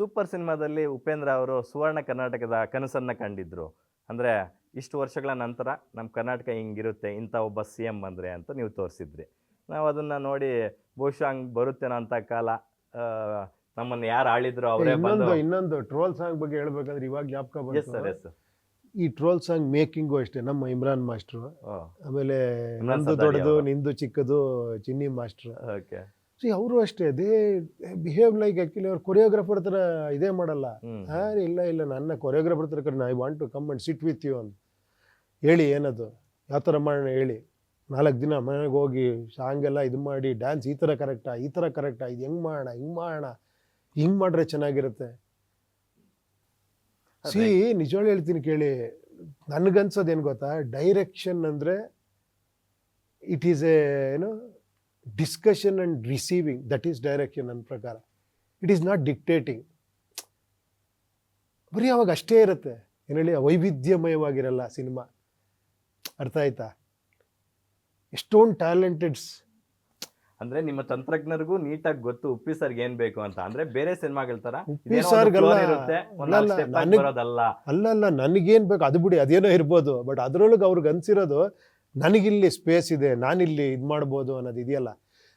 Super ಸಿನಿಮಾದಲ್ಲಿ ಉಪೇಂದ್ರ ಅವರು ಸುವರ್ಣ ಕರ್ನಾಟಕದ ಕನಸನ್ನ ಕಂಡಿದ್ರು. ಅಂದ್ರೆ ಇಷ್ಟು ವರ್ಷಗಳ ನಂತರ ನಮ್ಮ ಕರ್ನಾಟಕ ಹಿಂಗಿರುತ್ತೆ ಇಂಥ ಒಬ್ಬ ಸಿ ಎಂ ಬಂದ್ರೆ ಅಂತ ನೀವು ತೋರಿಸಿದ್ರಿ. ನಾವು ಅದನ್ನು ನೋಡಿ ಬಹುಶಃ ಹಂಗೆ ಬರುತ್ತೇನೋ ಅಂತ ಕಾಲ ನಮ್ಮನ್ನು ಯಾರು ಆಳಿದ್ರು ಅವರೇ ಬಂದು ಇನ್ನೊಂದು ಇನ್ನೊಂದು ಟ್ರೋಲ್ ಸಾಂಗ್ ಬಗ್ಗೆ ಹೇಳಬೇಕಂದ್ರೆ ಇವಾಗ ಜ್ಞಾಪಕ ಎಸ್ ಸರ್ ಎಸ್ ಈ ಟ್ರೋಲ್ ಸಾಂಗ್ ಮೇಕಿಂಗು ಅಷ್ಟೇ ನಮ್ಮ ಇಮ್ರಾನ್ ಮಾಸ್ಟ್ರು. ಆಮೇಲೆ ನಂದು ದೊಡ್ಡದು ನಿಂದು ಚಿಕ್ಕದು ಚಿನ್ನಿ ಮಾಸ್ಟ್ರು. ಓಕೆ. ಸಿ ಅವರು ಅಷ್ಟೇ ದೇ ಬಿಹೇವ್ ಲೈಕ್ ಆಕ್ಚುಲಿ ಅವ್ರು ಕೊರಿಯೋಗ್ರಾಫರ್ ಹತ್ರ ಇದೇ ಮಾಡಲ್ಲ. ಹಾಂ ಇಲ್ಲ ಇಲ್ಲ ನನ್ನ ಕೊರಿಯೋಗ್ರಾಫರ್ ಹತ್ರ ಕರೆ I want to come and sit with you ಅಂತ. ಹೇಳಿ ಏನದು? ಯಾವ ಥರ ಮಾಡೋಣ ಹೇಳಿ. ನಾಲ್ಕು ದಿನ ಮನೆಗೆ ಹೋಗಿ ಸಾಂಗ್ ಎಲ್ಲ ಇದು ಮಾಡಿ ಡ್ಯಾನ್ಸ್ ಈ ಥರ ಕರೆಕ್ಟಾ ಈ ಥರ ಕರೆಕ್ಟಾ ಇದು ಹೆಂಗೆ ಮಾಡೋಣ ಹಿಂಗೆ ಮಾಡೋಣ ಹಿಂಗೆ ಮಾಡ್ರೆ ಚೆನ್ನಾಗಿರುತ್ತೆ. ಸಿ ನಿಜವಾಗ್ಲೂ ಹೇಳ್ತೀನಿ ಕೇಳಿ ನನಗನ್ಸೋದೇನು ಏನು ಗೊತ್ತಾ? ಡೈರೆಕ್ಷನ್ ಅಂದರೆ ಇಟ್ ಈಸ್ ಎ ಏನು discussion and receiving that is direction ನನ್ನ ಪ್ರಕಾರ ಇಟ್ ಈಸ್ ನಾಟ್ ಡಿಕ್ಟೇಟಿಂಗ್ ಬರೀ ಅವಾಗ ಅಷ್ಟೇ ಇರುತ್ತೆ. ಏನು ಹೇಳಿ ವೈವಿಧ್ಯಮಯವಾಗಿರಲ್ಲ ಸಿನಿಮಾ. ಅರ್ಥ ಆಯ್ತಾ? ಎಷ್ಟೊಂದು ಟ್ಯಾಲೆಂಟೆಡ್ಸ್ ಅಂದ್ರೆ ನಿಮ್ಮ ತಂತ್ರಜ್ಞರಿಗೂ ನೀಟಾಗಿ ಗೊತ್ತು ಉಪ್ಪಿ ಸರ್ಗೆ ಏನ್ ಬೇಕು ಅಂತ. ಅಂದ್ರೆ ಬೇರೆ ಸಿನಿಮಾಗಳ ತರ ಉಪ್ಪಿ ಒಂದ್ ಅಲ್ಲ, ಬರೋದಲ್ಲ ಅಲ್ಲಲ್ಲ ನನಗೇನು ಬೇಕು ಅದು ಬಿಡಿ ಅದೇನೋ ಇರ್ಬೋದು. ಬಟ್ ಅದ್ರೊಳಗೆ ಅವ್ರಿಗೆ ಅನ್ಸಿರೋದು ನನಗಿಲ್ಲಿ ಸ್ಪೇಸ್ ಇದೆ ನಾನಿಲ್ಲಿ ಇದು ಮಾಡ್ಬೋದು ಅನ್ನೋದು ಇದೆಯಲ್ಲ.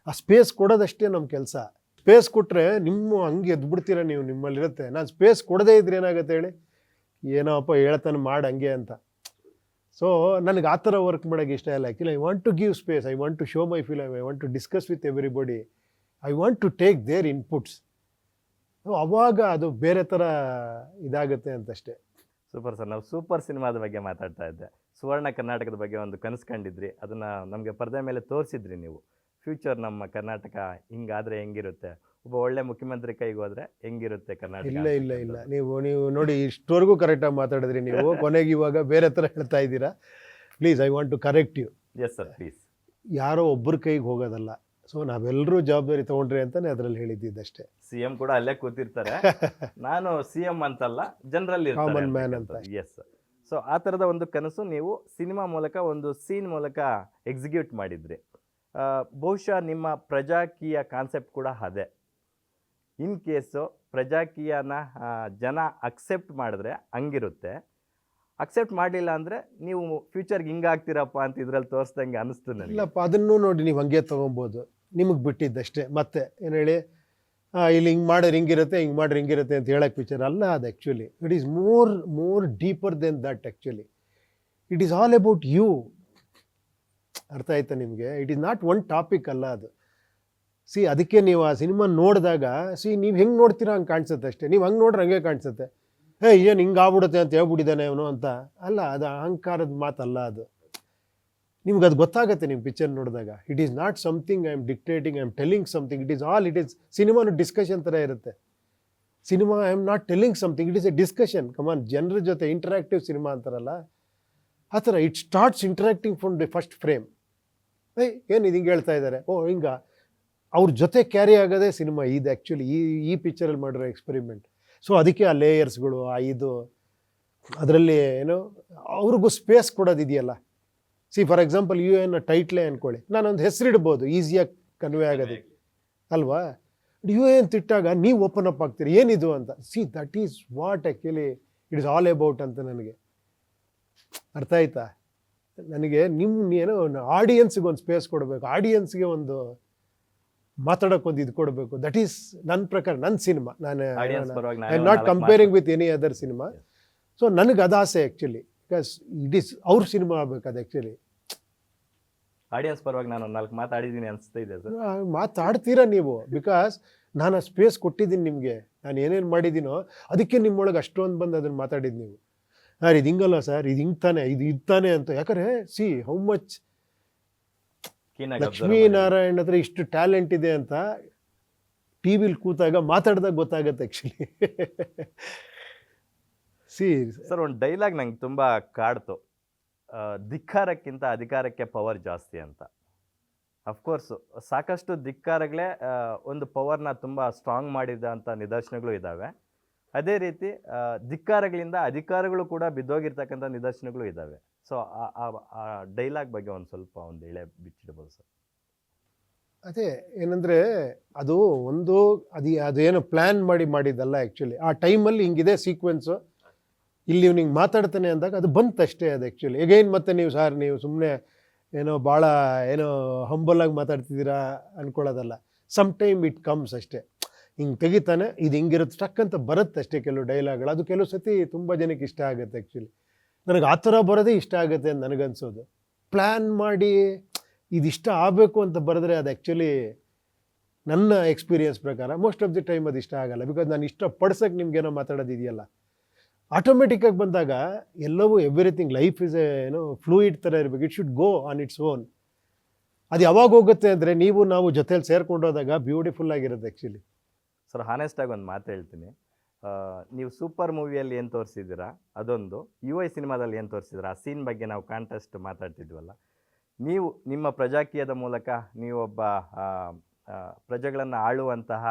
ಆ ಸ್ಪೇಸ್ ಕೊಡೋದಷ್ಟೇ ನಮ್ಮ ಕೆಲಸ. ಸ್ಪೇಸ್ ಕೊಟ್ಟರೆ ನಿಮ್ಮ ಹಂಗೆ ಎದ್ಬಿಡ್ತೀರ ನೀವು ನಿಮ್ಮಲ್ಲಿರುತ್ತೆ. ನಾನು ಸ್ಪೇಸ್ ಕೊಡದೇ ಇದ್ರೆ ಏನಾಗುತ್ತೆ ಹೇಳಿ? ಏನೋಪ್ಪ ಹೇಳ್ತಾನೆ ಮಾಡಿ ಹಂಗೆ ಅಂತ. ಸೊ ನನಗೆ ಆ ಥರ ವರ್ಕ್ ಮಾಡೋಕ್ಕೆ ಇಷ್ಟ ಇಲ್ಲ. Actually I want to give space I want to show my feel I want to discuss with everybody I want to take their inputs ಅವಾಗ ಅದು ಬೇರೆ ಥರ ಇದಾಗುತ್ತೆ ಅಂತಷ್ಟೇ. Super sir. ನಾವು ಸೂಪರ್ ಸಿನಿಮಾದ ಬಗ್ಗೆ ಮಾತಾಡ್ತಾ ಇದ್ದೆ. ಸುವರ್ಣ ಕರ್ನಾಟಕದ ಬಗ್ಗೆ ಒಂದು ಕನಸು ಕಂಡಿದ್ರಿ ಅದನ್ನು ನಮಗೆ ಪರದೆ ಮೇಲೆ ತೋರಿಸಿದ್ರಿ ನೀವು. ಫ್ಯೂಚರ್ ನಮ್ಮ ಕರ್ನಾಟಕ ಹಿಂಗಾದ್ರೆ ಹೆಂಗಿರುತ್ತೆ? ಒಬ್ಬ ಒಳ್ಳೆ ಮುಖ್ಯಮಂತ್ರಿ ಕೈಗೆ ಹೋದ್ರೆ ಹೆಂಗಿರುತ್ತೆ ಕರ್ನಾಟಕ ಇಲ್ಲ ಇಲ್ಲ ಇಲ್ಲ. ನೀವು ನೀವು ನೋಡಿ ಇಷ್ಟವರೆಗೂ ಕರೆಕ್ಟಾಗಿ ಮಾತಾಡಿದ್ರಿ ನೀವು. ಕೊನೆಗೆ ಇವಾಗ ಬೇರೆ ಥರ ಹೇಳ್ತಾ ಇದ್ದೀರಾ? Please I want to correct you yes sir please ಯಾರೋ ಒಬ್ಬರ ಕೈಗೆ ಹೋಗೋದಲ್ಲ. ಸೊ ನಾವೆಲ್ಲರೂ ಜವಾಬ್ದಾರಿ ತೊಗೊಂಡ್ರಿ ಅಂತಾನೆ ಅದರಲ್ಲಿ ಹೇಳಿದ್ದಿದ್ದಷ್ಟೇ. ಸಿ ಎಂ ಕೂಡ ಅಲ್ಲೇ ಕೂತಿರ್ತಾರೆ. ನಾನು ಸಿ ಎಂ ಅಂತಲ್ಲ ಜನರಲ್ಲಿ ಕಾಮನ್ ಮ್ಯಾನ್ ಅಂತ. ಎಸ್ ಸೊ ಆ ಥರದ ಒಂದು ಕನಸು ನೀವು ಸಿನಿಮಾ ಮೂಲಕ ಒಂದು ಸೀನ್ ಮೂಲಕ ಎಕ್ಸಿಕ್ಯೂಟ್ ಮಾಡಿದ್ರಿ. ಬಹುಶಃ ನಿಮ್ಮ ಪ್ರಜಾಕೀಯ ಕಾನ್ಸೆಪ್ಟ್ ಕೂಡ ಅದೇ. ಇನ್ ಕೇಸು ಪ್ರಜಾಕೀಯನ ಜನ ಅಕ್ಸೆಪ್ಟ್ ಮಾಡಿದ್ರೆ ಹಂಗಿರುತ್ತೆ. ಅಕ್ಸೆಪ್ಟ್ ಮಾಡಲಿಲ್ಲ ಅಂದರೆ ನೀವು ಫ್ಯೂಚರ್ಗೆ ಹಿಂಗಾಗ್ತೀರಪ್ಪ ಅಂತ ಇದ್ರಲ್ಲಿ ತೋರಿಸ್ದಂಗೆ ಅನಿಸ್ತು ನನಗೆ. ಇಲ್ಲಪ್ಪ, ಅದನ್ನು ನೋಡಿ ನೀವು ಹಂಗೆ ತೊಗೊಬೋದು. ನಿಮಗೆ ಬಿಟ್ಟಿದ್ದಷ್ಟೇ. ಮತ್ತೆ ಏನು ಹೇಳಿ? ಇಲ್ಲಿ ಹಿಂಗೆ ಮಾಡಿದ್ರೆ ಹಿಂಗಿರುತ್ತೆ, ಹಿಂಗೆ ಮಾಡಿದ್ರೆ ಹಿಂಗಿರುತ್ತೆ ಅಂತ ಹೇಳೋಕ್ಕೆ ಫ್ಯೂಚರ್ ಅಲ್ಲ ಅದು actually it is more more deeper then that actually it is all about you ಅರ್ಥ ಆಯ್ತಾ ನಿಮಗೆ? It is not one topic ಅಲ್ಲ ಅದು. ಸಿ ಅದಕ್ಕೆ ನೀವು ಆ ಸಿನಿಮಾ ನೋಡಿದಾಗ ಸಿ ನೀವು ಹೆಂಗೆ ನೋಡ್ತೀರಾ ಹಂಗೆ ಕಾಣಿಸುತ್ತೆ ಅಷ್ಟೇ. ನೀವು ಹಂಗೆ ನೋಡ್ರೆ ಹಂಗೆ ಕಾಣಿಸುತ್ತೆ. ಹೇ, ಏನು ಹಿಂಗೆ ಆಗ್ಬಿಡುತ್ತೆ ಅಂತ ಹೇಳ್ಬಿಟ್ಟಿದ್ದಾನೆ ಅವನು ಅಂತ. ಅಲ್ಲ, ಅದು ಅಹಂಕಾರದ ಮಾತಲ್ಲ ಅದು. ನಿಮ್ಗೆ ಅದು ಗೊತ್ತಾಗುತ್ತೆ ನಿಮ್ಮ ಪಿಕ್ಚರ್ ನೋಡಿದಾಗ. It is not something I am dictating I am telling something it is all it is ಸಿನಿಮಾನು discussion ಥರ ಇರುತ್ತೆ. Cinema I am not telling something it is a discussion common ಜನರ ಜೊತೆ ಇಂಟರಾಕ್ಟಿವ್ ಸಿನಿಮಾ ಅಂತಾರಲ್ಲ? ಆ ಥರ it starts interacting from the first frame ಏಯ್ ಏನು ಇದು ಹಿಂಗೆ ಹೇಳ್ತಾ ಇದ್ದಾರೆ ಓ ಹಿಂಗ. ಅವ್ರ ಜೊತೆ ಕ್ಯಾರಿ ಆಗೋದೇ ಸಿನಿಮಾ ಇದು ಆ್ಯಕ್ಚುಲಿ ಈ ಈ ಪಿಕ್ಚರಲ್ಲಿ ಮಾಡಿರೋ ಎಕ್ಸ್ಪೆರಿಮೆಂಟ್ ಸೊ ಅದಕ್ಕೆ ಆ ಲೇಯರ್ಸ್ಗಳು ಆ ಇದು ಅದರಲ್ಲಿ ಏನು ಅವ್ರಿಗೂ space ಕೊಡೋದಿದೆಯಲ್ಲ see for example you N ಟೈಟ್ಲೇ ಅಂದ್ಕೊಳ್ಳಿ ನಾನೊಂದು ಹೆಸರಿಡ್ಬೋದು ಈಸಿಯಾಗಿ ಕನ್ವೆ ಆಗೋದಕ್ಕೆ ಅಲ್ವಾ? ಯು ಎನ್ ತಿಟ್ಟಾಗ ನೀವು ಓಪನ್ ಅಪ್ ಆಗ್ತೀರಿ. ಏನಿದು ಅಂತ. See that is what actually it is all about ಅಂತ ನನಗೆ. ಅರ್ಥ ಆಯ್ತಾ? ನನಗೆ ನಿಮ್ಮ ಏನೋ ಆಡಿಯನ್ಸ್ಗೆ ಒಂದು ಸ್ಪೇಸ್ ಕೊಡಬೇಕು. ಆಡಿಯನ್ಸ್ಗೆ ಒಂದು ಮಾತಾಡೋಕೆ ಒಂದು ಇದು ಕೊಡಬೇಕು. ದಟ್ ಈಸ್ ನನ್ನ ಪ್ರಕಾರ ನನ್ನ ಸಿನಿಮಾ ನಾನು ಆಡಿಯನ್ಸ್ ಪರವಾಗಿ I not comparing with any other cinema so ನನಗೆ ಅದು ಆಸೆ ಆ್ಯಕ್ಚುಲಿ ಬಿಕಾಸ್ ಇಟ್ ಈಸ್ ಅವ್ರ ಸಿನಿಮಾ ಆಗ್ಬೇಕು ಅದು ಆ್ಯಕ್ಚುಲಿ ಆಡಿಯನ್ಸ್ ಪರವಾಗಿ ನಾನು ನಾಲ್ಕು ಮಾತಾಡಿದ್ದೀನಿ ಅನಿಸ್ತಾ ಇದೆ ಸರ್. ಮಾತಾಡ್ತೀರಾ ನೀವು? ಬಿಕಾಸ್ ನಾನು ಆ ಸ್ಪೇಸ್ ಕೊಟ್ಟಿದ್ದೀನಿ ನಿಮಗೆ. ನಾನು ಏನೇನು ಮಾಡಿದ್ದೀನೋ ಅದಕ್ಕೆ ನಿಮ್ಮೊಳಗೆ ಅಷ್ಟೊಂದು ಬಂದು ಅದನ್ನು ಮಾತಾಡಿದ್ದು ನೀವು. ಸರ್ ಇದು ಹಿಂಗಲ್ಲ ಸರ್ ಇದು ಹಿಂಗ್ತಾನೆ ಇದು ಇದು ತಾನೆ ಅಂತ. ಯಾಕಂದ್ರೆ ಸಿ ಹೌ ಮಚ್ ಲಕ್ಷ್ಮೀನಾರಾಯಣ್ ಹತ್ರ ಇಷ್ಟು ಟ್ಯಾಲೆಂಟ್ ಇದೆ ಅಂತ ಟಿ ವಿಲಿ ಕೂತಾಗ ಮಾತಾಡಿದಾಗ ಗೊತ್ತಾಗತ್ತೆ ಆ್ಯಕ್ಚುಲಿ ಸಿ ಸರ್ ಒಂದು ಡೈಲಾಗ್ ನಂಗೆ ತುಂಬ ಕಾಡ್ತು. ಧಿಕ್ಕಾರಕ್ಕಿಂತ ಅಧಿಕಾರಕ್ಕೆ ಪವರ್ ಜಾಸ್ತಿ ಅಂತ. ಅಫ್ಕೋರ್ಸ್ ಸಾಕಷ್ಟು ಧಿಕ್ಕಾರಗಳೇ ಒಂದು ಪವರ್ನ ತುಂಬ ಸ್ಟ್ರಾಂಗ್ ಮಾಡಿದಂಥ ನಿದರ್ಶನಗಳು ಇದ್ದಾವೆ ಅದೇ ರೀತಿ ಧಿಕ್ಕಾರಗಳಿಂದ ಅಧಿಕಾರಗಳು ಕೂಡ ಬಿದ್ದೋಗಿರ್ತಕ್ಕಂಥ ನಿದರ್ಶನಗಳು ಇದ್ದಾವೆ. ಸೊ ಆ ಡೈಲಾಗ್ ಬಗ್ಗೆ ಒಂದು ಸ್ವಲ್ಪ ಒಂದು ಎಳೆ ಬಿಚ್ಚಿಡ್ಬೋದು ಸರ್. ಅದೇ ಏನಂದರೆ, ಅದು ಒಂದು, ಅದು ಅದೇನು ಪ್ಲ್ಯಾನ್ ಮಾಡಿ ಮಾಡಿದ್ದಲ್ಲ ಆ್ಯಕ್ಚುಲಿ ಆ ಟೈಮಲ್ಲಿ ಹಿಂಗಿದೆ ಸೀಕ್ವೆನ್ಸು ಇಲ್ಲಿ ಹಿಂಗೆ ಮಾತಾಡ್ತಾನೆ ಅಂದಾಗ ಅದು ಬಂತಷ್ಟೇ ಅದು ಆ್ಯಕ್ಚುಲಿ ಎಗೈನ್ ಮತ್ತೆ ನೀವು ಸಾರ್ ನೀವು ಸುಮ್ಮನೆ ಏನೋ ಭಾಳ ಏನೋ ಹಂಬಲಾಗಿ ಮಾತಾಡ್ತಿದ್ದೀರಾ ಅನ್ಕೊಳ್ಳೋದಲ್ಲ. ಸಮ್ ಟೈಮ್ ಇಟ್ ಕಮ್ಸ್ ಅಷ್ಟೇ. ಹಿಂಗೆ ತೆಗಿತಾನೆ, ಇದು ಹಿಂಗಿರುತ್ತೆ ಸ್ಟಕ್ ಅಂತ ಬರುತ್ತೆ ಅಷ್ಟೇ ಕೆಲವು ಡೈಲಾಗ್ಗಳು ಅದು ಕೆಲವು ಸತಿ ತುಂಬ ಜನಕ್ಕೆ ಇಷ್ಟ ಆಗುತ್ತೆ ಆ್ಯಕ್ಚುಲಿ ನನಗೆ ಆ ಥರ ಬರೋದೇ ಇಷ್ಟ ಆಗುತ್ತೆ ಅಂತ ನನಗನ್ಸೋದು. ಪ್ಲ್ಯಾನ್ ಮಾಡಿ ಇದಿಷ್ಟ ಆಗಬೇಕು ಅಂತ ಬರೆದ್ರೆ ಅದು ಆ್ಯಕ್ಚುಲಿ ನನ್ನ ಎಕ್ಸ್ಪೀರಿಯೆನ್ಸ್ ಪ್ರಕಾರ ಮೋಸ್ಟ್ ಆಫ್ ದಿ ಟೈಮ್ ಅದು ಇಷ್ಟ ಆಗಲ್ಲ. ಬಿಕಾಸ್ ನಾನು ಇಷ್ಟ ಪಡ್ಸೋಕ್ಕೆ ನಿಮ್ಗೇನೋ ಮಾತಾಡೋದಿದೆಯಲ್ಲ. ಆಟೋಮೆಟಿಕ್ಕಾಗಿ ಬಂದಾಗ ಎಲ್ಲವೂ ಎವ್ರಿಥಿಂಗ್ ಲೈಫ್ ಇಸ್ ಏನೋ ಫ್ಲೂಯಿಡ್ ಥರ ಇರಬೇಕು. It should go on its own ಅದು ಯಾವಾಗ ಹೋಗುತ್ತೆ ಅಂದರೆ ನೀವು ನಾವು ಜೊತೆಲಿ ಸೇರ್ಕೊಂಡೋದಾಗ ಬ್ಯೂಟಿಫುಲ್ ಆಗಿರುತ್ತೆ ಆ್ಯಕ್ಚುಲಿ ಸರ್ ಹಾನೆಸ್ಟಾಗಿ ಒಂದು ಮಾತು ಹೇಳ್ತೀನಿ. ನೀವು ಸೂಪರ್ ಮೂವಿಯಲ್ಲಿ ಏನು ತೋರಿಸಿದ್ದೀರಾ? ಅದೊಂದು. ಯು ಐ ಸಿನಿಮಾದಲ್ಲಿ ಏನು ತೋರಿಸಿದ್ರ ಆ ಸೀನ್ ಬಗ್ಗೆ ನಾವು ಕಾಂಟೆಸ್ಟ್ ಮಾತಾಡ್ತಿದ್ವಲ್ಲ. ನೀವು ನಿಮ್ಮ ಪ್ರಜಾಕೀಯದ ಮೂಲಕ ನೀವೊಬ್ಬ ಪ್ರಜೆಗಳನ್ನು ಆಳುವಂತಹ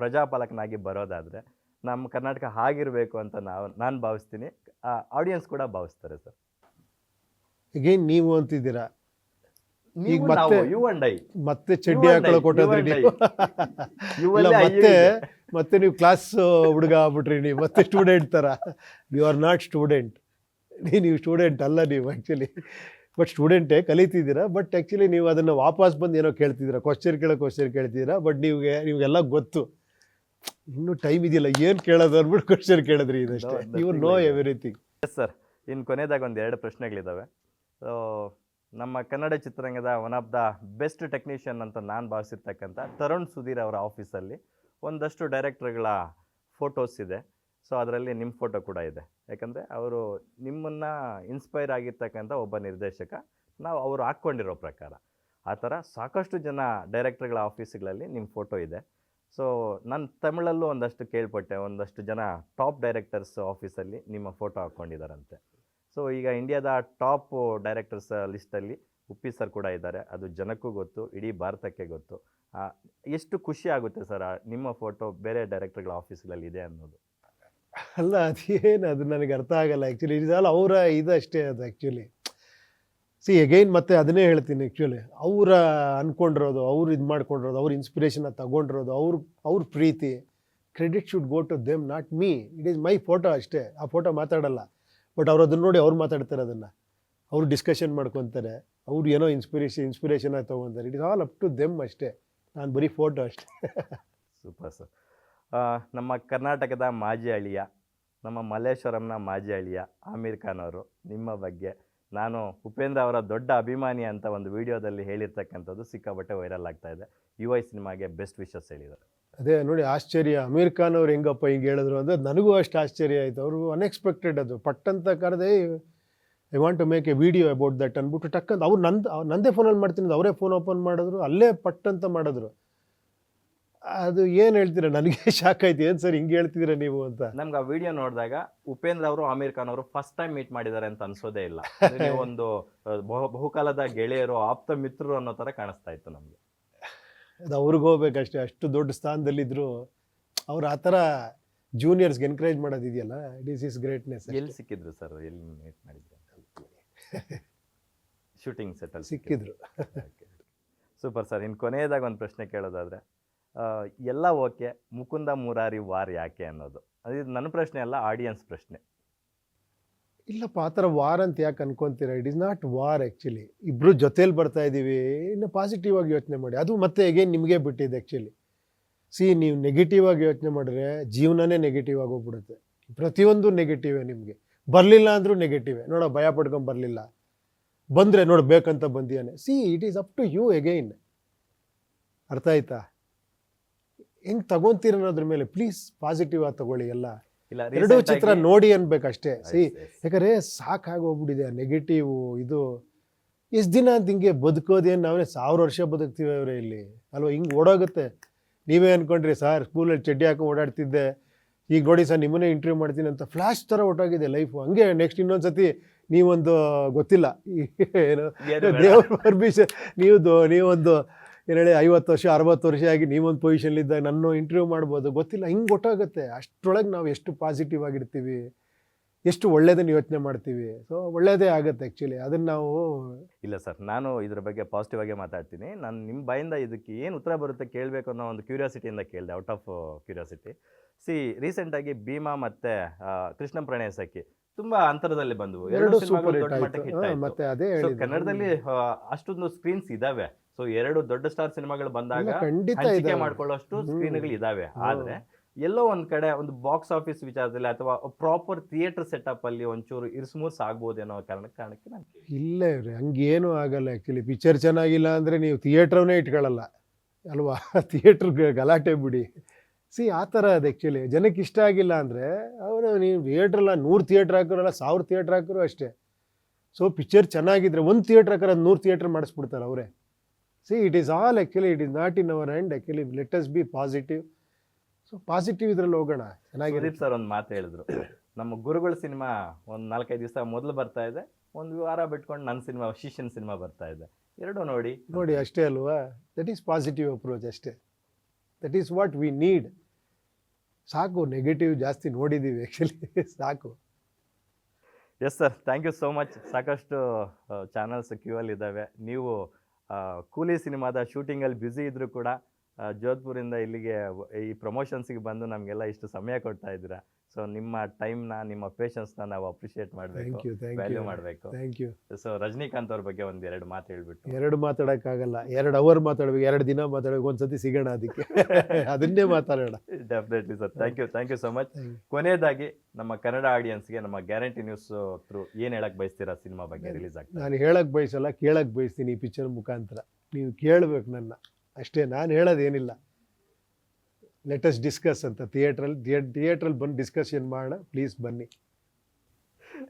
ಪ್ರಜಾಪಾಲಕನಾಗಿ ಬರೋದಾದರೆ ನಮ್ಮ ಕರ್ನಾಟಕ ಹಾಗಿರಬೇಕು ಅಂತ ನಾವು, ನಾನು ಭಾವಿಸ್ತೀನಿ. ಆಡಿಯನ್ಸ್ ಕೂಡ ಭಾವಿಸ್ತಾರೆ ಸರ್ ಈಗೇನು ನೀವು ಅಂತಿದ್ದೀರಾ? ಈಗ ಮತ್ತೆ- ಮತ್ತೆ ಚಡ್ಡಿ ಹಾಕೊಳ್ಳೋ ಕೊಟ್ಟೋದ್ರಿ ನೀವು. ಇಲ್ಲ ಮತ್ತೆ ಮತ್ತೆ ನೀವು ಕ್ಲಾಸ್ ಹುಡುಗ ಆಗ್ಬಿಟ್ರಿ ನೀವು. ಮತ್ತೆ ಸ್ಟೂಡೆಂಟ್ ಥರ ಯು ಆರ್ ನಾಟ್ ಸ್ಟೂಡೆಂಟ್ ನೀವು ಸ್ಟೂಡೆಂಟ್ ಅಲ್ಲ ನೀವು ಆ್ಯಕ್ಚುಲಿ ಬಟ್ ಸ್ಟೂಡೆಂಟೇ ಕಲಿತಿದ್ದೀರಾ ಬಟ್ ಆ್ಯಕ್ಚುಲಿ ನೀವು ಅದನ್ನು ವಾಪಸ್ ಬಂದು ಏನೋ ಕೇಳ್ತಿದ್ದೀರಾ. ಕ್ವಶನ್ ಕೇಳೋ ಕ್ವಶನ್ ಕೇಳ್ತಿದ್ದೀರಾ ಬಟ್ ನಿಮಗೆ ನಿಮಗೆಲ್ಲ ಗೊತ್ತು. ಇನ್ನೂ ಟೈಮ್ ಇದೆಯಲ್ಲ ಏನು ಕೇಳೋದು ಅಂದ್ಬಿಟ್ಟು ಕ್ವಶನ್ ಕೇಳಿದ್ರಿ ಇದಷ್ಟೇ. You know everything yes sir ಇನ್ನು ಕೊನೆಯದಾಗ ಒಂದು ಎರಡು ಪ್ರಶ್ನೆಗಳಿದ್ದಾವೆ ಸೊ ನಮ್ಮ ಕನ್ನಡ ಚಿತ್ರರಂಗದ one of the best technician ಅಂತ ನಾನು ಭಾವಿಸಿರ್ತಕ್ಕಂಥ ತರುಣ್ ಸುಧೀರ್ ಅವರ ಆಫೀಸಲ್ಲಿ ಒಂದಷ್ಟು ಡೈರೆಕ್ಟರ್ಗಳ ಫೋಟೋಸ್ ಇದೆ. ಸೊ ಅದರಲ್ಲಿ ನಿಮ್ಮ ಫೋಟೋ ಕೂಡ ಇದೆ. ಯಾಕಂದರೆ ಅವರು ನಿಮ್ಮನ್ನು ಇನ್ಸ್ಪೈರ್ ಆಗಿರ್ತಕ್ಕಂಥ ಒಬ್ಬ ನಿರ್ದೇಶಕ. ನಾವು ಅವರು ಹಾಕ್ಕೊಂಡಿರೋ ಪ್ರಕಾರ ಆ ಥರ ಸಾಕಷ್ಟು ಜನ ಡೈರೆಕ್ಟರ್ಗಳ ಆಫೀಸ್ಗಳಲ್ಲಿ ನಿಮ್ಮ ಫೋಟೋ ಇದೆ. ಸೊ ನಾನು ತಮಿಳಲ್ಲೂ ಒಂದಷ್ಟು ಕೇಳ್ಪಟ್ಟೆ. ಒಂದಷ್ಟು ಜನ ಟಾಪ್ ಡೈರೆಕ್ಟರ್ಸ್ ಆಫೀಸಲ್ಲಿ ನಿಮ್ಮ ಫೋಟೋ ಹಾಕ್ಕೊಂಡಿದ್ದಾರಂತೆ ಸೊ ಈಗ ಇಂಡಿಯಾದ ಟಾಪ್ ಡೈರೆಕ್ಟರ್ಸ್ ಲಿಸ್ಟಲ್ಲಿ ಉಪ್ಪಿ ಸರ್ ಕೂಡ ಇದ್ದಾರೆ. ಅದು ಜನಕ್ಕೂ ಗೊತ್ತು, ಇಡೀ ಭಾರತಕ್ಕೆ ಗೊತ್ತು. ಎಷ್ಟು ಖುಷಿ ಆಗುತ್ತೆ ಸರ್ ನಿಮ್ಮ ಫೋಟೋ ಬೇರೆ ಡೈರೆಕ್ಟರ್ಗಳ ಆಫೀಸ್ಗಳಲ್ಲಿ ಇದೆ ಅನ್ನೋದು? ಅಲ್ಲ, ಅದೇನು, ಅದು ನನಗೆ ಅರ್ಥ ಆಗಲ್ಲ. ಆ್ಯಕ್ಚುಲಿ ಇದಲ್ಲ ಅವರ ಇದು ಅಷ್ಟೇ ಅದು ಆ್ಯಕ್ಚುಲಿ ಸಿ ಅಗೈನ್ ಮತ್ತೆ ಅದನ್ನೇ ಹೇಳ್ತೀನಿ ಆ್ಯಕ್ಚುಲಿ ಅವರ ಅಂದ್ಕೊಂಡಿರೋದು ಅವ್ರು ಇದು ಮಾಡ್ಕೊಂಡಿರೋದು, ಅವ್ರ ಇನ್ಸ್ಪಿರೇಷನ್ನ ತಗೊಂಡಿರೋದು, ಅವ್ರ ಅವ್ರ ಪ್ರೀತಿ. Credit should go to them not me it is my photo ಅಷ್ಟೇ. ಆ ಫೋಟೋ ಮಾತಾಡಲ್ಲ. ಬಟ್ ಅವ್ರು ಅದನ್ನ ನೋಡಿ ಅವ್ರು ಮಾತಾಡ್ತಾರೆ ಅದನ್ನು. ಅವರು ಡಿಸ್ಕಷನ್ ಮಾಡ್ಕೊತಾರೆ. ಅವ್ರು ಏನೋ ಇನ್ಸ್ಪಿರೇಷನ್ ಇನ್ಸ್ಪಿರೇಷನಾಗಿ ತೊಗೊತಾರೆ. It is all up to them ಅಷ್ಟೇ. ನಾನು ಬರೀ ಫೋಟೋ ಅಷ್ಟೇ. ಸೂಪರ್ ಸರ್ ನಮ್ಮ ಕರ್ನಾಟಕದ ಮಾಜಿ ಅಳಿಯ, ನಮ್ಮ ಮಲ್ಲೇಶ್ವರಂನ ಮಾಜಿ ಅಳಿಯ ಆಮೀರ್ ಖಾನ್ ಅವರು, ನಿಮ್ಮ ಬಗ್ಗೆ ನಾನು ಉಪೇಂದ್ರ ಅವರ ದೊಡ್ಡ ಅಭಿಮಾನಿ ಅಂತ ಒಂದು ವಿಡಿಯೋದಲ್ಲಿ ಹೇಳಿರ್ತಕ್ಕಂಥದ್ದು ಸಿಕ್ಕಾಪಟ್ಟೆ ವೈರಲ್ ಆಗ್ತಾ ಇದೆ. ಯು ಐ ಸಿನಿಮಾಗೆ ಬೆಸ್ಟ್ ವಿಶಸ್ ಹೇಳಿದ್ದಾರೆ. ಅದೇ ನೋಡಿ ಆಶ್ಚರ್ಯ. ಅಮೀರ್ ಖಾನ್ ಅವ್ರು ಹೆಂಗಪ್ಪ ಹಿಂಗೆ ಹೇಳಿದ್ರು ಅಂದರೆ ನನಗೂ ಅಷ್ಟು ಆಶ್ಚರ್ಯ ಆಯಿತು. ಅವರು ಅನ್ಎಕ್ಸ್ಪೆಕ್ಟೆಡ್ ಅದು. ಪಟ್ಟಂತ ಕರೆದೇ I want to make a video about that ಅಂದ್ಬಿಟ್ಟು ಟಕ್ಕಂತ ಅವ್ರು ನಂದು ನಂದೇ ಫೋನಲ್ಲಿ ಮಾಡ್ತೀನಿ. ಅವರೇ ಫೋನ್ ಓಪನ್ ಮಾಡಿದ್ರು. ಅಲ್ಲೇ ಪಟ್ಟಂತ ಮಾಡಿದ್ರು. ಅದು ಏನು ಹೇಳ್ತೀರಾ? ನನಗೆ ಶಾಕ್ ಆಯ್ತು. ಏನು ಸರ್ ಹಿಂಗೆ ಹೇಳ್ತಿದ್ದೀರಾ ನೀವು ಅಂತ? ನಮ್ಗೆ ಆ ವಿಡಿಯೋ ನೋಡಿದಾಗ ಉಪೇಂದ್ರ ಅವರು ಆಮೀರ್ ಖಾನ್ ಅವರು ಫಸ್ಟ್ ಟೈಮ್ ಮೀಟ್ ಮಾಡಿದ್ದಾರೆ ಅಂತ ಅನ್ಸೋದೇ ಇಲ್ಲ. ಒಂದು ಬಹು ಬಹುಕಾಲದ ಗೆಳೆಯರು ಆಪ್ತ ಮಿತ್ರರು ಅನ್ನೋ ಥರ ಕಾಣಿಸ್ತಾ ಇತ್ತು ನಮಗೆ. ಅದು ಅವ್ರಿಗೆ ಹೋಗ್ಬೇಕಷ್ಟೇ ಅಷ್ಟು. ದೊಡ್ಡ ಸ್ಥಾನದಲ್ಲಿದ್ದರು ಅವ್ರು ಆ ಥರ ಜೂನಿಯರ್ಸ್ಗೆ ಎನ್ಕರೇಜ್ ಮಾಡೋದಿದೆಯಲ್ಲ ಇಟ್ ಈಸ್ ಇಸ್ ಗ್ರೇಟ್ನೆಸ್ ಎಲ್ಲಿ ಸಿಕ್ಕಿದ್ರು ಸರ್ ಎಲ್ಲಿ ಮೀಟ್ ಮಾಡಿದ್ರು? ಶೂಟಿಂಗ್ ಸೆಟಲ್ ಸಿಕ್ಕಿದ್ರು. ಸೂಪರ್ ಸರ್ ಇನ್ನು ಕೊನೆಯದಾಗ ಒಂದು ಪ್ರಶ್ನೆ ಕೇಳೋದಾದರೆ ಎಲ್ಲ ಓಕೆ ಮುಕುಂದ ಮುರಾರಿ ವಾರ್ ಯಾಕೆ ಅನ್ನೋದು. ಅದು ನನ್ನ ಪ್ರಶ್ನೆ ಅಲ್ಲ ಆಡಿಯನ್ಸ್ ಪ್ರಶ್ನೆ. ಇಲ್ಲಪ್ಪ, ಆ ಥರ ವಾರ್ ಅಂತ ಯಾಕೆ ಅನ್ಕೊಂತೀರ? It is not war actually ಇಬ್ಬರು ಜೊತೇಲಿ ಬರ್ತಾ ಇದ್ದೀವಿ ಇನ್ನು ಪಾಸಿಟಿವ್ ಆಗಿ ಯೋಚನೆ ಮಾಡಿ. ಅದು ಮತ್ತೆ ಅಗೇನ್ ನಿಮಗೆ ಬಿಟ್ಟಿದೆ ಆ್ಯಕ್ಚುಲಿ ಸಿ ನೀವು ನೆಗೆಟಿವ್ ಆಗಿ ಯೋಚನೆ ಮಾಡಿದ್ರೆ ಜೀವನನೇ ನೆಗೆಟಿವ್ ಆಗೋಗ್ಬಿಡುತ್ತೆ ಪ್ರತಿಯೊಂದು ನೆಗೆಟಿವೇ ನಿಮಗೆ. ಬರಲಿಲ್ಲ ಅಂದರೂ ನೆಗೆಟಿವೇ ನೋಡೋ, ಭಯ ಪಡ್ಕೊಂಡು ಬರಲಿಲ್ಲ. ಬಂದರೆ ನೋಡಿ ಬೇಕಂತ ಬಂದಿಯಾನೆ. See it is up to you again ಅರ್ಥ ಆಯ್ತಾ? ಹೆಂಗೆ ತಗೊಂತೀರ ಅನ್ನೋದ್ರ ಮೇಲೆ ಪ್ಲೀಸ್ ಪಾಸಿಟಿವ್ ಆಗಿ ತಗೊಳ್ಳಿ ಎಲ್ಲ. ಇಲ್ಲ ಎರಡೂ ಚಿತ್ರ ನೋಡಿ ಅನ್ಬೇಕಷ್ಟೇ. ಸಿ ಯಾಕಂದ್ರೆ ಸಾಕಾಗಿ ಯಾಕಂದ್ರೆ ಸಾಕಾಗೋಗ್ಬಿಟ್ಟಿದೆ ನೆಗೆಟಿವ್ ಇದು. ಎಷ್ಟು ದಿನ ಅಂತ ಹಿಂಗೆ ಬದುಕೋದೇನು ನಾವೇ ಸಾವಿರ ವರ್ಷ ಬದುಕ್ತೀವಿ ಅವರೇ ಇಲ್ಲಿ. ಅಲ್ವಾ? ಹಿಂಗೆ ಓಡೋಗುತ್ತೆ. ನೀವೇ ಅನ್ಕೊಂಡ್ರಿ ಸರ್ ಸ್ಕೂಲಲ್ಲಿ ಚಡ್ಡಿ ಹಾಕೊಂಡು ಓಡಾಡ್ತಿದ್ದೆ. ಈಗ ನೋಡಿ ಸರ್ ನಿಮ್ಮನ್ನೇ ಇಂಟರ್ವ್ಯೂ ಮಾಡ್ತೀನಿ ಅಂತ ಫ್ಲಾಶ್ ಥರ ಹೊಟ್ಟೋಗಿದೆ ಲೈಫು ಹಂಗೆ ನೆಕ್ಸ್ಟ್ ಇನ್ನೊಂದು ಸತಿ ನೀವೊಂದು ಗೊತ್ತಿಲ್ಲ. ಏನು? ದೇವ್ರ ಪರ್ಮಿಷನ್ ನೀವು ನೀವೊಂದು ಏನು ಹೇಳಿ ಐವತ್ತು ವರ್ಷ ಅರವತ್ತು ವರ್ಷ ಆಗಿ ನೀವೊಂದು ಪೊಸಿಷನ್ಲಿದ್ದಾಗ ನನ್ನ ಇಂಟರ್ವ್ಯೂ ಮಾಡ್ಬೋದು. ಗೊತ್ತಿಲ್ಲ ಹಿಂಗೆ ಗೊತ್ತಾಗುತ್ತೆ. ಅಷ್ಟರೊಳಗೆ ನಾವು ಎಷ್ಟು ಪಾಸಿಟಿವ್ ಆಗಿರ್ತೀವಿ ಎಷ್ಟು ಒಳ್ಳೇದನ್ನು ಯೋಚನೆ ಮಾಡ್ತೀವಿ. ಸೊ ಒಳ್ಳೇದೇ ಆಗುತ್ತೆ ಆ್ಯಕ್ಚುಲಿ ಅದನ್ನು ನಾವು ಇಲ್ಲ ಸರ್ ನಾನು ಇದ್ರ ಬಗ್ಗೆ ಪಾಸಿಟಿವ್ ಆಗೇ ಮಾತಾಡ್ತೀನಿ. ನಾನು ನಿಮ್ಮ ಬಾಯಿಂದ ಇದಕ್ಕೆ ಏನು ಉತ್ತರ ಬರುತ್ತೆ ಕೇಳಬೇಕು ಅನ್ನೋ ಒಂದು ಕ್ಯೂರಿಯಾಸಿಟಿಯಿಂದ ಕೇಳಿದೆ ಔಟ್ ಆಫ್ ಕ್ಯೂರಿಯಾಸಿಟಿ ಸಿ ರೀಸೆಂಟಾಗಿ ಭೀಮಾ ಮತ್ತು ಕೃಷ್ಣ ಪ್ರಣಯ ಸಖಿ ತುಂಬಾ ಅಂತರದಲ್ಲಿ ಬಂದವು. ಎರಡು ಮಟ್ಟಕ್ಕೆ ಮತ್ತೆ ಅದೇ ಕನ್ನಡದಲ್ಲಿ ಅಷ್ಟೊಂದು ಸ್ಕ್ರೀನ್ಸ್ ಇದಾವೆ. ಸೊ ಎರಡು ದೊಡ್ಡ ಸ್ಟಾರ್ ಸಿನಿಮಾಗಳು ಬಂದಾಗ ಖಂಡಿತ ಹಂಚಿಕೆ ಮಾಡ್ಕೊಳ್ಳೋಷ್ಟು. ಸ್ಕ್ರೀನ್ಗಳು ಇದಾವೆ. ಆದ್ರೆ ಎಲ್ಲೋ ಒಂದ್ ಕಡೆ ಒಂದು ಬಾಕ್ಸ್ ಆಫೀಸ್ ವಿಚಾರದಲ್ಲಿ ಅಥವಾ ಪ್ರಾಪರ್ ಥಿಯೇಟರ್ ಸೆಟಪ್ ಅಲ್ಲಿ ಒಂಚೂರು ಇರ್ಸ್ಮೂಸ್ ಅನ್ನೋ ಕಾರಣಕ್ಕೆ ಕಾರಣಕ್ಕೆ ನಾನು ಇಲ್ಲ ಇವ್ರೆ ಹಂಗೇನು ಆಗಲ್ಲ ಆಕ್ಚುಲಿ ಪಿಕ್ಚರ್ ಚೆನ್ನಾಗಿಲ್ಲ ಅಂದ್ರೆ ನೀವು ಥಿಯೇಟ್ರನ್ನೇ ಇಟ್ಕೊಳ್ಳಲ್ಲ ಅಲ್ವಾ? ಥಿಯೇಟರ್ ಗಲಾಟೆ ಬಿಡಿ. ಸಿ ಆ ಥರ ಅದು ಆ್ಯಕ್ಚುಲಿ ಜನಕ್ಕೆ ಇಷ್ಟ ಆಗಿಲ್ಲ ಅಂದರೆ ಅವರು ನೀವು ಥಿಯೇಟ್ರಲ್ಲ ನೂರು ಥಿಯೇಟ್ರ್ ಅಲ್ಲ ಸಾವಿರ ಥಿಯೇಟ್ರ್ ಹಾಕೋರು ಅಷ್ಟೇ. ಸೊ ಪಿಕ್ಚರ್ ಚೆನ್ನಾಗಿದ್ರೆ ಒಂದು ಥಿಯೇಟ್ರ್ ಹಾಕೋರು ಅದು ನೂರು ಥಿಯೇಟ್ರ್ ಮಾಡಿಸ್ಬಿಡ್ತಾರೆ ಅವರೇ. See it is all actually it is not in our hand actually let us be positive so positive ಇದ್ರಲ್ಲಿ ಹೋಗೋಣ. ಚೆನ್ನಾಗಿದೆ ಸುದೀಪ್ ಸರ್ ಒಂದು ಮಾತು ಹೇಳಿದ್ರು. ನಮ್ಮ ಗುರುಗಳ ಸಿನಿಮಾ ಒಂದು ನಾಲ್ಕೈದು ದಿವಸ ಮೊದಲು ಬರ್ತಾ ಇದೆ. ಒಂದು ವಾರ ಬಿಟ್ಕೊಂಡು ನನ್ನ ಸಿನಿಮಾ ಶಿಷ್ಯನ್ ಸಿನಿಮಾ ಬರ್ತಾ ಇದೆ. ಎರಡು ನೋಡಿ. ನೋಡಿ ಅಷ್ಟೇ ಅಲ್ವಾ? ದಟ್ ಈಸ್ ಪಾಸಿಟಿವ್ ಅಪ್ರೋಚ್ ಅಷ್ಟೇ. That is what we need ಸಾಕು ನೆಗೆಟಿವ್ ಜಾಸ್ತಿ ನೋಡಿದ್ದೀವಿ ಆ್ಯಕ್ಚುಲಿ ಸಾಕು. Yes sir thank you so much ಸಾಕಷ್ಟು ಚಾನಲ್ಸ್ ಕ್ಯೂ ಅಲ್ಲಿ ಇದ್ದಾವೆ ನೀವು ಕೂಲಿ ಸಿನಿಮಾದ ಶೂಟಿಂಗಲ್ಲಿ ಬ್ಯುಸಿ ಇದ್ದರೂ ಕೂಡ ಜೋಧ್ಪುರಿಂದ ಇಲ್ಲಿಗೆ ಈ ಪ್ರಮೋಷನ್ಸಿಗೆ ಬಂದು ನಮಗೆಲ್ಲ ಇಷ್ಟು ಸಮಯ ಕೊಡ್ತಾ ಇದ್ದೀರಾ? ಸೊ ನಿಮ್ಮ ಟೈಮ್ನ ನಿಮ್ಮ ಪೇಷನ್ಸ್ನ ನಾವು ಅಪ್ರಿಷಿಯೇಟ್ ಮಾಡಬೇಕು. ವ್ಯಾಲ್ಯೂ ಮಾಡಬೇಕು. ಥ್ಯಾಂಕ್ ಯು ಸೊ ರಜನಿಕಾಂತ್ ಅವ್ರ ಬಗ್ಗೆ ಒಂದು ಎರಡು ಮಾತು ಹೇಳ್ಬಿಟ್ಟು. ಎರಡು ಮಾತಾಡೋಕ್ಕಾಗಲ್ಲ. ಎರಡು ಅವರ್ ಮಾತಾಡ್ಬೇಕು ಎರಡು ದಿನ ಮಾತಾಡಬೇಕು ಒಂದ್ಸತಿ ಸಿಗೋಣ ಅದಕ್ಕೆ. ಅದನ್ನೇ ಮಾತಾಡೋಣ. Definitely sir thank you thank you so much ಕೊನೆಯದಾಗಿ ನಮ್ಮ ಕನ್ನಡ ಆಡಿಯನ್ಸ್ಗೆ ನಮ್ಮ ಗ್ಯಾರಂಟಿ ನ್ಯೂಸ್ ಥ್ರೂ ಏನು ಹೇಳಕ್ಕೆ ಬಯಸ್ತೀರಾ ಸಿನಿಮಾ ಬಗ್ಗೆ ರಿಲೀಸ್ ಆಗ್ತದೆ ನಾನು ಹೇಳಕ್ ಬಯಸಲ್ಲ ಕೇಳಕ್ ಬಯಸ್ತೀನಿ ಈ ಪಿಕ್ಚರ್ ಮುಖಾಂತರ. ನೀವು ಕೇಳಬೇಕು ನನ್ನ. ಅಷ್ಟೇ ನಾನು ಹೇಳೋದೇನಿಲ್ಲ. ಲೆಟಸ್ ಡಿಸ್ಕಸ್ ಅಂತ. ಥಿಯೇಟ್ರಲ್ಲಿ ಥಿಯೇಟ್ರಲ್ಲಿ ಬಂದು ಡಿಸ್ಕಷನ್ ಮಾಡೋಣ. ಪ್ಲೀಸ್ ಬನ್ನಿ.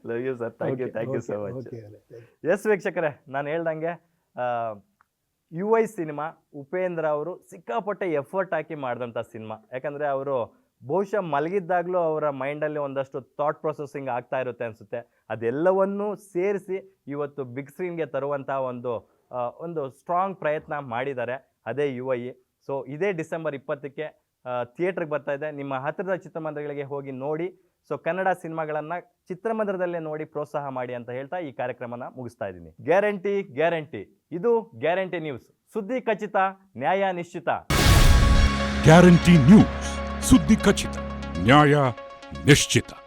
Love you sir thank you thank you so much yes ವೀಕ್ಷಕರೇ ನಾನು ಹೇಳ್ದಂಗೆ ಯು ಐ ಸಿನಿಮಾ ಉಪೇಂದ್ರ ಅವರು ಸಿಕ್ಕಾಪಟ್ಟೆ ಎಫರ್ಟ್ ಹಾಕಿ ಮಾಡಿದಂಥ ಸಿನಿಮಾ ಯಾಕಂದರೆ ಅವರು ಬಹುಶಃ ಮಲಗಿದ್ದಾಗಲೂ ಅವರ ಮೈಂಡಲ್ಲಿ ಒಂದಷ್ಟು ಥಾಟ್ ಪ್ರೊಸೆಸಿಂಗ್ ಆಗ್ತಾ ಇರುತ್ತೆ ಅನಿಸುತ್ತೆ. ಅದೆಲ್ಲವನ್ನೂ ಸೇರಿಸಿ ಇವತ್ತು ಬಿಗ್ ಸ್ಕ್ರೀನ್ಗೆ ತರುವಂಥ ಒಂದು ಒಂದು ಸ್ಟ್ರಾಂಗ್ ಪ್ರಯತ್ನ ಮಾಡಿದ್ದಾರೆ. ಅದೇ ಯು ಐ ಸೊ ಇದೇ ಡಿಸೆಂಬರ್ ಇಪ್ಪತ್ತಕ್ಕೆ ಥಿಯೇಟ್ರಿಗೆ ಬರ್ತಾ ಇದೆ. ನಿಮ್ಮ ಹತ್ತಿರದ ಚಿತ್ರಮಂದಿರಗಳಿಗೆ ಹೋಗಿ ನೋಡಿ. ಸೊ, ಕನ್ನಡ ಸಿನಿಮಾಗಳನ್ನು ಚಿತ್ರಮಂದಿರದಲ್ಲೇ ನೋಡಿ ಪ್ರೋತ್ಸಾಹ ಮಾಡಿ ಅಂತ ಹೇಳ್ತಾ ಈ ಕಾರ್ಯಕ್ರಮನ ಮುಗಿಸ್ತಾ ಇದ್ದೀನಿ. Guarantee guarantee. ಇದು ಗ್ಯಾರಂಟಿ ನ್ಯೂಸ್. ಸುದ್ದಿ ಖಚಿತ, ನ್ಯಾಯ ನಿಶ್ಚಿತ. Guarantee news. ಸುದ್ದಿ ಖಚಿತ, ನ್ಯಾಯ ನಿಶ್ಚಿತ.